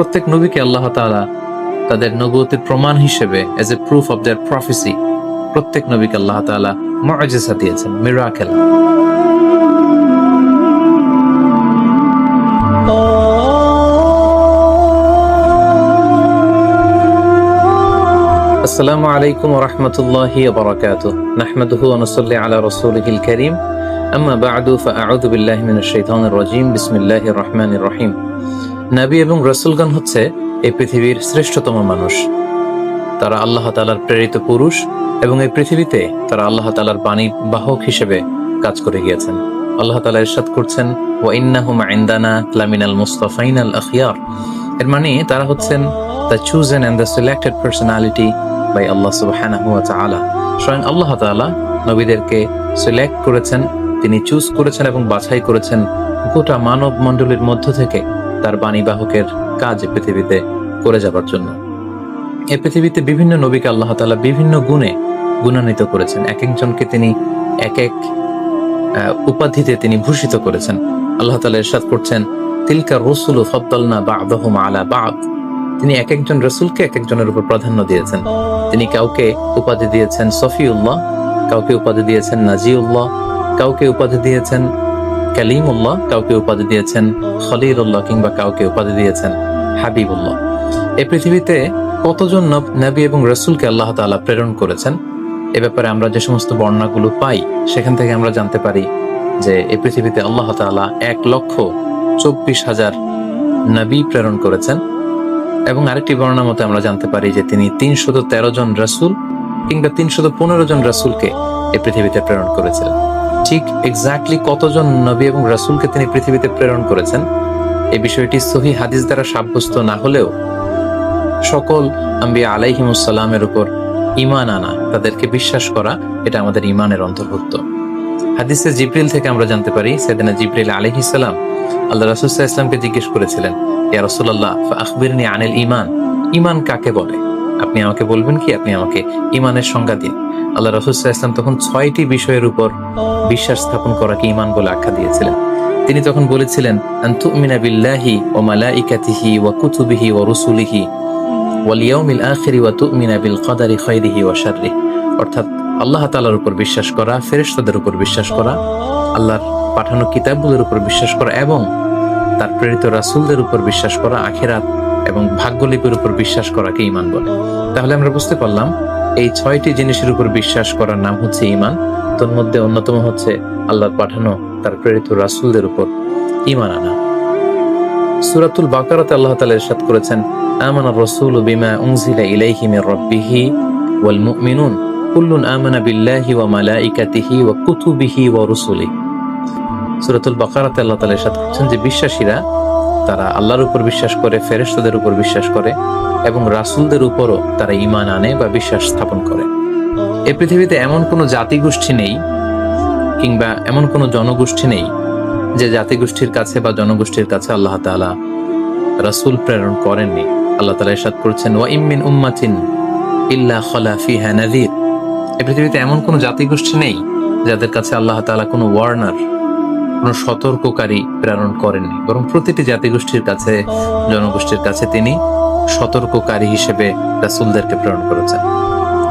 প্রত্যেক নবীকে আল্লাহ তালা তাদের নবতির প্রমাণ হিসেবে as a proof of their prophecy প্রত্যেক নবীকে আল্লাহ তালা মজেসা দিয়েছেন মিরাকেল আসসালামু আলাইকুম রহমতুল্লাহি বরকাত নাহমাদুহু অনুসল্লি আলা রসুলহিল করিম। আম্মা বাদু ফা আউযু বিল্লাহি মিনাশ শাইতানির রাজিম। বিসমিল্লাহির রহমানির রহিম। নবী এবং রসুলগণ হচ্ছে এই পৃথিবীর শ্রেষ্ঠতম মানুষ। তারা আল্লাহ তালার প্রেরিত পুরুষ এবং এই পৃথিবীতে তারা আল্লাহ তালার বাণী বাহক হিসেবে কাজ করে গিয়েছেন। আল্লাহ তালা ইরশাদ করছেন, ওয়া ইন্নাহুম ইনদানা লামিনাল মুস্তাফাইনাল আখিয়ার এর মানে তারা হচ্ছেন the chosen and the selected personality by আল্লাহ সুবহানাহু তাআলা স্বয়ং আল্লাহ তাআলা নবীদেরকে সিলেক্ট করেছেন, তিনি চুজ করেছেন এবং বাছাই করেছেন গোটা মানব মণ্ডলীর মধ্য থেকে। তার বাণী বাহকের কাজ পৃথিবীতে করে যাবার জন্য। এই পৃথিবীতে বিভিন্ন নবীকে আল্লাহ তালা বিভিন্ন গুণে গুণান্বিত করেছেন। এক একজনকে তিনি এক এক উপাধিতে তিনি ভূষিত করেছেন। আল্লাহ তাআলা ইরশাদ করছেন, তিলকা রসুল ফদ্দালনা বা'দাহুম আলা বা'দ। তিনি এক একজন রসুলকে এক একজনের উপর প্রাধান্য দিয়েছেন। তিনি কাউকে উপাধি দিয়েছেন সফিউল্লাহ, কাউকে উপাধি দিয়েছেন নাজিউল্লাহ, কাউকে উপাধি দিয়েছেন কালিমুল্লাহ কাউকে উপাধি দিয়েছেন, খলিলুল্লাহ কিংবা কাউকে উপাধি দিয়েছেন, হাবিবুল্লাহ। এই পৃথিবীতে কতজন নব- এবং রসুলকে আল্লাহ তাআলা প্রেরণ করেছেন? এ ব্যাপারে আমরা যে সমস্ত বর্ণনাগুলো পাই, সেখান থেকে আমরা জানতে পারি যে এই পৃথিবীতে আল্লাহ তাআলা এক লক্ষ চব্বিশ হাজার নবী প্রেরণ করেছেন এবং আরেকটি বর্ণনা মতে আমরা জানতে পারি যে তিনি তিনশত তেরো জন রাসূল কিংবা তিনশত পনেরো জন রাসূলকে এই পৃথিবীতে প্রেরণ করেছিলেন। ঠিক এক্স্যাক্টলি কতজন নবী এবং রাসূলকে তিনি পৃথিবীতে প্রেরণ করেছেন? এই বিষয়টি সহি হাদিস দ্বারা সাব্যস্ত না হলেও সকল আম্বিয়া আলাইহিমুসাল্লামের উপর ইমান আনা, তাদেরকে বিশ্বাস করা, এটা আমাদের ইমানের অন্তর্ভুক্ত। হাদিসে জিব্রিল থেকে আমরা জানতে পারি, সেদিনা জিব্রিল আলহিসাল্লাম আল্লাহ রাসুল্লাহ ইসলামকে জিজ্ঞেস করেছিলেন, ইয়া রসুল্লাহ আখবিরনি আনিল ইমান ইমান কাকে বলে? আপনি আমাকে বলবেন কি? আপনি আমাকে ইমানের সংজ্ঞা দিন। আল্লাহ রসুল্লাহ তখন ছয়টি বিষয়ের উপর বিশ্বাস স্থাপন করাকে ইমান বলে আখ্যা দিয়েছিলেন। তিনি তখন বলেছিলেন ওয়া মালাইকাতিহি বিল কদারি খাইরিহি ওয়া অর্থাৎ আল্লাহ তাআলার উপর বিশ্বাস করা, ফেরেশতাদের উপর বিশ্বাস করা, আল্লাহর পাঠানো কিতাবগুলোর উপর বিশ্বাস করা এবং তার প্রেরিত রাসূলদের উপর বিশ্বাস করা আখিরাত এবং ভাগ্যলিপির উপর বিশ্বাস করাকে ঈমান বলে। তাহলে আমরা বুঝতে পারলাম, এই ছয়টি জিনিসের উপর বিশ্বাস করার নাম হচ্ছে ঈমান। তোর মধ্যে অন্যতম হচ্ছে আল্লাহর পাঠানো তার প্রেরিত রাসূলদের উপর ঈমান আনা। সূরাতুল বাকারাতে আল্লাহ তাআলা ইরশাদ করেছেন রাসূলু বিমা মির রাব্বিহি ওয়াল মুমিনুন, কুল্লুন আমানা বিল্লাহি ওয়া মালাইকাতিহি ওয়া কুতুবিহি ওয়া বাকারাতে আল্লাহ করছেন যে বিশ্বাসীরা তারা আল্লাহর উপর বিশ্বাস করে, ফেরেশতাদের উপর বিশ্বাস করে এবং রাসূলদের উপরও তারা ঈমান আনে বা বিশ্বাস স্থাপন করে। এই পৃথিবীতে এমন কোনো জাতিগোষ্ঠী নেই কিংবা এমন কোনো জনগোষ্ঠী নেই যে জাতিগোষ্ঠীর কাছে বা জনগোষ্ঠীর কাছে আল্লাহ তাআলা রাসূল প্রেরণ করেননি। আল্লাহ তাআলা ইরশাদ করছেন, ওয়া ইমিন উম্মাতিন ইল্লা খলা ফিহা এই পৃথিবীতে এমন কোনো জাতিগোষ্ঠী নেই যাদের কাছে আল্লাহ তাআলা কোনো ওয়ার্নার কোনো সতর্ককারী প্রেরণ করেননি। বরং প্রতিটি জাতিগোষ্ঠীর কাছে, জনগোষ্ঠীর কাছে তিনি সতর্ককারী হিসেবে রাসূলদেরকে প্রেরণ করেছেন।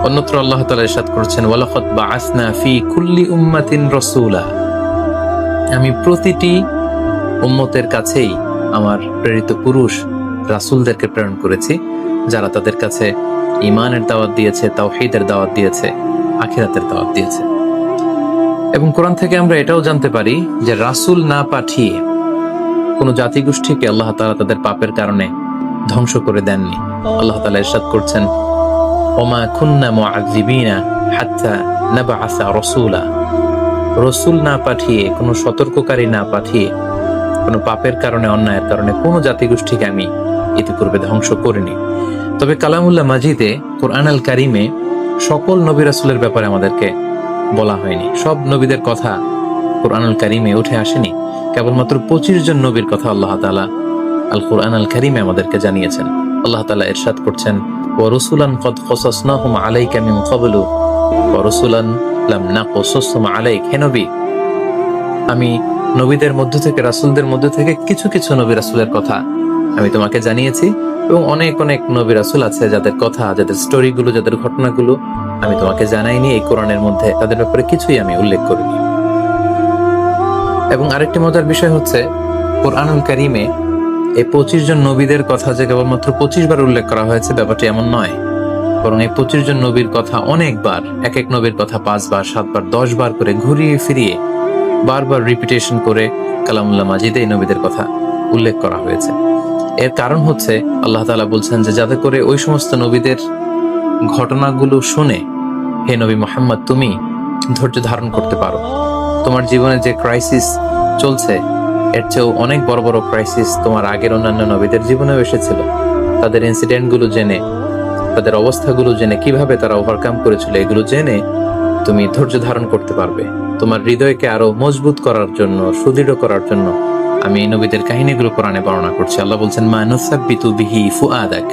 অন্যত্র আল্লাহ তাআলা ইরশাদ করেছেন, ওয়ালাকাদ বাআসনা ফি কুল্লি উম্মাতিন রাসূলা। আমি প্রতিটি উম্মতের কাছেই আমার প্রেরিত পুরুষ রাসূলদেরকে প্রেরণ করেছি, যারা তাদের কাছে ইমানের দাওয়াত দিয়েছে, তাওহীদের দাওয়াত দিয়েছে, আখিরাতের দাওয়াত দিয়েছে। এবং কোরআন থেকে আমরা এটাও জানতে পারি যে রাসূল না পাঠিয়ে কোনো জাতিগোষ্ঠীকে আল্লাহ তালা তাদের পাপের কারণে ধ্বংস করে দেননি। আল্লাহ তালা ইরশাদ করছেন, ওমা কুন্না মুআযিবিনা হাত্তা নাবআসা রাসূলা। রসুল না পাঠিয়ে, কোনো সতর্ককারী না পাঠিয়ে, কোনো পাপের কারণে, অন্যায়ের কারণে কোনো জাতিগোষ্ঠীকে আমি ইতিপূর্বে ধ্বংস করিনি। তবে কালামুল্লাহ মাজিদে কোরআন আল কারিমে সকল নবী রাসুলের ব্যাপারে আমাদেরকে বলা হয়নি। সব নবীদের কথা কোরআন আল কারিমে উঠে আসেনি। কেবলমাত্র পঁচিশ জন নবীর কথা আল্লাহ তালা আল কোরআন আল কারিমে আমাদেরকে জানিয়েছেন। আল্লাহ তালা এরশাদ করছেন ও রসুলান রসুলান লাম আমি নবীদের মধ্য থেকে, রাসূলদের মধ্য থেকে কিছু কিছু নবী রাসূলের কথা আমি তোমাকে জানিয়েছি এবং অনেক অনেক নবী রাসূল আছে যাদের কথা, যাদের স্টোরিগুলো যাদের ঘটনাগুলো আমি তোমাকে জানাইনি এই কোরআনের মধ্যে, তাদের ব্যাপারে কিছুই আমি উল্লেখ করিনি। এবং আরেকটি মজার বিষয় হচ্ছে, কোরআনুল কারিমে এই পঁচিশ জন নবীদের কথা যে কেবলমাত্র পঁচিশ বার উল্লেখ করা হয়েছে, ব্যাপারটি এমন নয়। বরং এই পঁচিশ জন নবীর কথা অনেকবার, এক এক নবীর কথা পাঁচবার, সাতবার দশ বার করে ঘুরিয়ে ফিরিয়ে, বারবার রিপিটেশন করে কালামুল্লাহ মাজিদে এই নবীদের কথা উল্লেখ করা হয়েছে। এর কারণ হচ্ছে, আল্লাহ তালা বলছেন যে, যাতে করে ওই সমস্ত নবীদের ঘটনাগুলো শুনে, হে নবী মোহাম্মদ, তুমি ধৈর্য ধারণ করতে পারো। তোমার জীবনে যে ক্রাইসিস চলছে, এর চেয়েও অনেক বড় বড় ক্রাইসিস তোমার আগের অন্যান্য নবীদের জীবনেও এসেছিল। তাদের ইনসিডেন্টগুলো জেনে, তাদের অবস্থাগুলো জেনে, কীভাবে তারা ওভারকাম করেছিল, এগুলো জেনে তুমি ধৈর্য ধারণ করতে পারবে। তোমার হৃদয়কে আরও মজবুত করার জন্য, সুদৃঢ় করার জন্য আমি এই নবীদের কাহিনীগুলো কোরআনে বর্ণনা করছি। আল্লাহ বলছেন, মা নুসাব্বিতু বিহি ফুআদাক।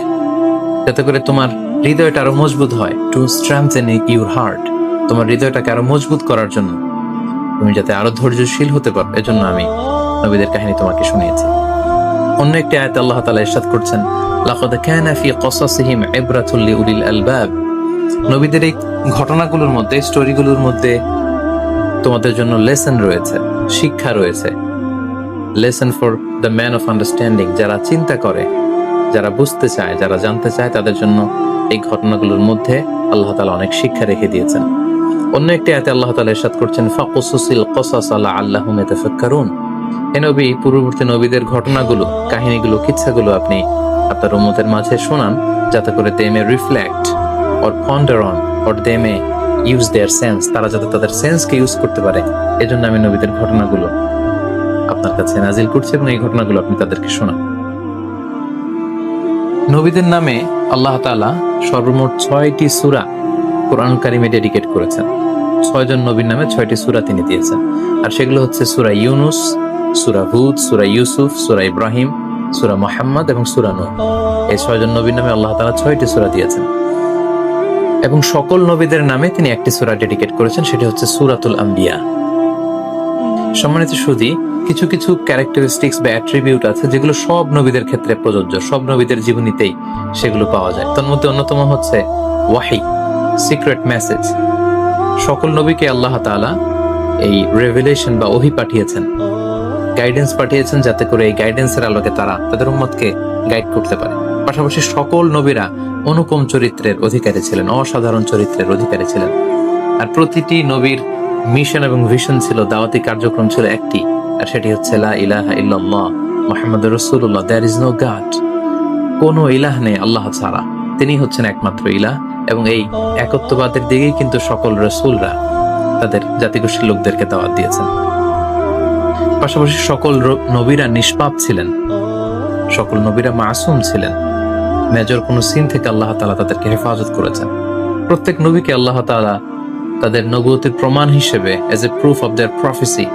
যাতে করে তোমার হৃদয়টা আরও মজবুত হয় টু স্ট্রেংথেন ইউর হার্ট তোমার হৃদয়টাকে আরও মজবুত করার জন্য। তুমি যাতে আরও ধৈর্যশীল হতে পারো, এজন্য আমি নবীদের কাহিনী তোমাকে শুনিয়েছি। অন্য একটি আয়াত আল্লাহ তাআলা ইরশাদ করছেন, লাকাদ কানা ফি কসাসিহিম ইবরাতুল লিউলিল আলবাব। নবীদের এই ঘটনাগুলোর মধ্যে, স্টোরিগুলোর মধ্যে তোমাদের জন্য লেসন রয়েছে, শিক্ষা রয়েছে। Lesson for the man of understanding. যারা চিন্তা করে, যারা বুঝতে চায়, যারা জানতে চায়, তাদের জন্য এই ঘটনাগুলোর মধ্যে আল্লাহ তালা অনেক শিক্ষা রেখে দিয়েছেন। অন্য একটি আয়াতে আল্লাহ তাআলা ইরশাদ করছেন, ফাকুসুসিল কসাস আলা আল্লাহুম ইয়াতাফাক্কারুন হে নবী, পূর্ববর্তী নবীদের ঘটনাগুলো, কাহিনীগুলো, কিচ্ছাগুলো আপনি আপনার উম্মতের মাঝে শোনান, যাতে করে they may reflect or ponder on or they may use their sense তারা যাতে তাদের সেন্সকে ইউজ করতে পারে। এজন্য আমি নবীদের ঘটনাগুলো আপনার কাছে নাজিল করছি এবং এই ঘটনাগুলো আপনি তাদেরকে শোনান। নবীদের নামে আল্লাহ তাআলা সর্বমোট ছয়টি সূরা কোরআন কারিমে ডেডিকেট করেছেন। ছয়জন নবীর নামে ছয়টি সূরা তিনি দিয়েছেন। আর সেগুলো হচ্ছে সূরা ইউনুস, সূরা হুদ, সূরা ইউসুফ, সূরা ইব্রাহিম, সূরা মুহাম্মদ এবং সুরা নূহ। এই ছয়জন নবীর নামে আল্লাহ তালা ছয়টি সুরা দিয়েছেন। এবং সকল নবীদের নামে তিনি একটি সুরা ডেডিকেট করেছেন, সেটি হচ্ছে সুরাতুল আম্বিয়া। সম্মানিত সুদী কিছু কিছু ক্যারেক্টারিস্টিক্স বা অ্যাট্রিবিউট আছে যেগুলো সব নবীদের ক্ষেত্রে প্রযোজ্য, সব নবীদের জীবনীতেই সেগুলো পাওয়া যায়। তার মধ্যে অন্যতম হচ্ছে ওয়াহি সিক্রেট মেসেজ সকল নবীকে আল্লাহ তাআলা এই রেভেলেশন বা ওহি পাঠিয়েছেন গাইডেন্স পাঠিয়েছেন যাতে করে এই গাইডেন্সের আলোকে তারা তাদের উম্মতকে গাইড করতে পারে। পাশাপাশি সকল নবীরা অনুপম চরিত্রের অধিকারী ছিলেন, অসাধারণ চরিত্রের অধিকারী ছিলেন। আর প্রতিটি নবীর মিশন এবং ভিশন ছিল, দাওয়াতি কার্যক্রম ছিল একটি। আর সেটি হচ্ছে লা ইলাহা ইল্লাল্লাহ মুহাম্মাদুর রাসূলুল্লাহ। দেয়ার ইজ নো গড কোনো ইলাহ নেই আল্লাহ ছাড়া। তিনি হচ্ছেন একমাত্র ইলাহ এবং এই একত্ববাদের দিকেই কিন্তু সকল রসুলরা তাদের জাতিগোষ্ঠীর লোকদেরকে দাওয়াত দিয়েছেন। পাশাপাশি সকল নবীরা নিষ্পাপ ছিলেন। সকল নবীরা মাসুম ছিলেন। মেজর কোনো সিন থেকে আল্লাহ তাআলা তাদেরকে হেফাজত করেছেন। প্রত্যেক নবীকে আল্লাহ তাআলা তাদের নবুয়তির প্রমাণ হিসেবে as a proof of their prophecy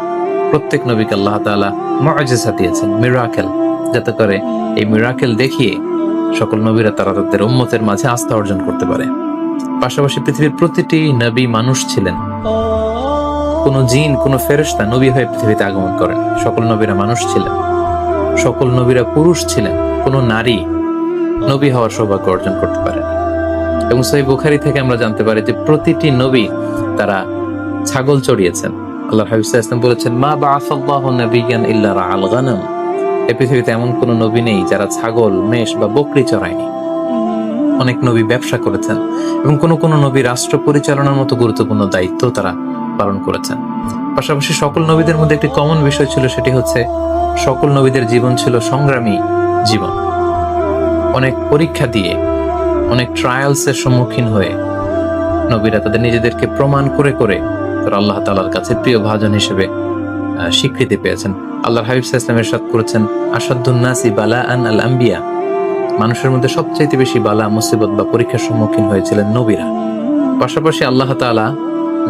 প্রত্যেক নবীকে আল্লাহ তাআলা মুআজিজা দিয়েছেন, মিরাকেল, যাতে করে এই মিরাকেল দেখিয়ে সকল নবীরা তারা তাদের উম্মতের মাঝে আস্থা অর্জন করতে পারে। পাশাপাশি পৃথিবীর প্রতিটি নবী মানুষ ছিলেন। কোন জিন, কোন ফেরেশতা নবী হয়ে পৃথিবীতে আগমন করেন। সকল নবীরা মানুষ ছিলেন। সকল নবীরা পুরুষ ছিলেন। কোন নারী নবী হওয়ার সৌভাগ্য অর্জন করতে পারেন। এবং সেই বুখারি থেকে আমরা জানতে পারি যে প্রতিটি নবী তারা ছাগল চড়িয়েছেন। আল্লাহ হাবিব বলেছেন, মা বা আসাল্লাহ নবিয়ান ইল্লা রাআল গানাম। এই পৃথিবীতে এমন কোন নবী নেই যারা ছাগল, মেষ বা বকরি চড়ায়নি। অনেক নবী ব্যবসা করেছেন এবং কোন কোন নবী রাষ্ট্র পরিচালনার মতো গুরুত্বপূর্ণ দায়িত্ব তারা পালন করেছেন। পাশাপাশি সকল নবীদের মধ্যে একটি কমন বিষয় ছিল, সেটি হচ্ছে সকল নবীদের জীবন ছিল সংগ্রামী জীবন। অনেক পরীক্ষা দিয়ে, অনেক ট্রায়ালস এর সম্মুখীন হয়ে নবীরা তাদের নিজেদেরকে প্রমাণ করে করে তারা আল্লাহ তাআলার কাছে প্রিয় ভাজন হিসেবে স্বীকৃতি পেয়েছেন। আল্লাহ হাবিব ইসলামের সাথ করেছেন আসাদুন নাসি বালা আন আল আম্বিয়া মানুষের মধ্যে সবচাইতে বেশি বালা, মুসিবত বা পরীক্ষার সম্মুখীন হয়েছিলেন নবীরা। পাশাপাশি আল্লাহ তাআলা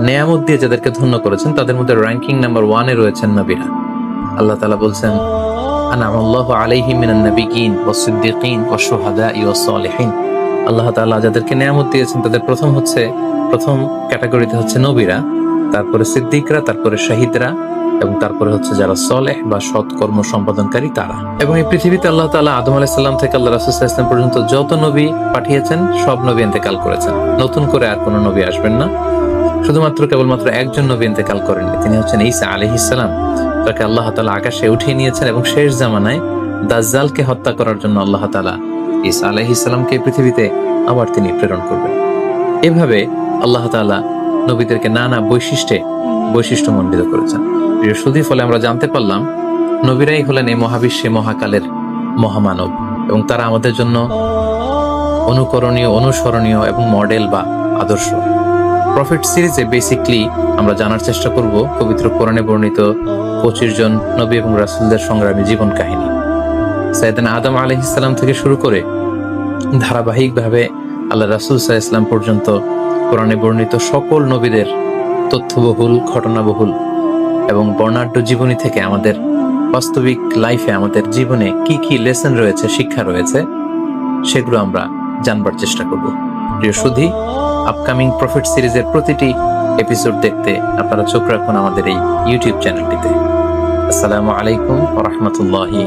নেয়ামত দিয়ে যাদেরকে ধন্য করেছেন, তাদের মধ্যে র্যাঙ্কিং নাম্বার ওয়ানে রয়েছেন নবীরা। আল্লাহ তাআলা বলছেন আনামাল্লাহু আলাইহিম মিনান নাবিয়িন ওয়াস সিদ্দিকিন ওয়াশ শুহাদাই ওয়াস সালিহিন। আল্লাহ তাআলা যাদেরকে নেয়ামত দিয়েছেন, তাদের প্রথম হচ্ছে, প্রথম ক্যাটাগরিতে হচ্ছে নবীরা। তারপরে সিদ্দিকরা, তারপরে শহীদরা এবং তারপরে হচ্ছে যারা সলেহ বা সৎ কর্ম সম্পাদনকারী তারা। এবং এই পৃথিবীতে আল্লাহ তালা আদম আলাইসাল্লাম থেকে আল্লাহ রাসুল ইসলাম পর্যন্ত যত নবী পাঠিয়েছেন, সব নবী ইন্তেকাল করেছেন। নতুন করে আর কোনো নবী আসবেন না। শুধুমাত্র কেবলমাত্র একজন নবী ইন্তেকাল করেননি, তিনি হচ্ছেন ঈসা আলহ ইসলাম তাকে আল্লাহ তালা আকাশে উঠিয়ে নিয়েছেন এবং শেষ জামানায় দাজ্জালকে হত্যা করার জন্য আল্লাহ তালা ঈসা আলহ ইসলামকে পৃথিবীতে আবার তিনি প্রেরণ করবেন। এভাবে আল্লাহ তাআলা নবীদেরকে নানা বৈশিষ্ট্যে বৈশিষ্ট্য মণ্ডিত করেছেন। প্রিয় সুধী ফলে আমরা জানতে পারলাম, নবীরাই হলেন এই মহাবিশ্বে মহাকালের মহামানব এবং তারা আমাদের জন্য অনুকরণীয়, অনুসরণীয় এবং মডেল বা আদর্শ। প্রফিট সিরিজে বেসিকলি আমরা জানার চেষ্টা করব পবিত্র কোরআনে বর্ণিত পঁচিশ জন নবী এবং রাসুলদের সংগ্রামী জীবন কাহিনী। সাইদান আদম আলহ ইসলাম থেকে শুরু করে ধারাবাহিকভাবে আল্লাহ রাসুল সাহা ইসলাম পর্যন্ত কোরআনে বর্ণিত সকল নবীদের তথ্যবহুল, ঘটনাবহুল এবং বর্ণাঢ্য জীবনী থেকে আমাদের বাস্তবিক লাইফে আমাদের জীবনে কি কি লেসন রয়েছে, শিক্ষা রয়েছে, সেগুলো আমরা জানবার চেষ্টা করব। প্রিয় সুধী আপকামিং প্রফিট সিরিজের প্রতিটি এপিসোড দেখতে আপনারা চোখ রাখুন আমাদের এই ইউটিউব চ্যানেলটিতে আসসালামু আলাইকুম রহমতুল্লাহি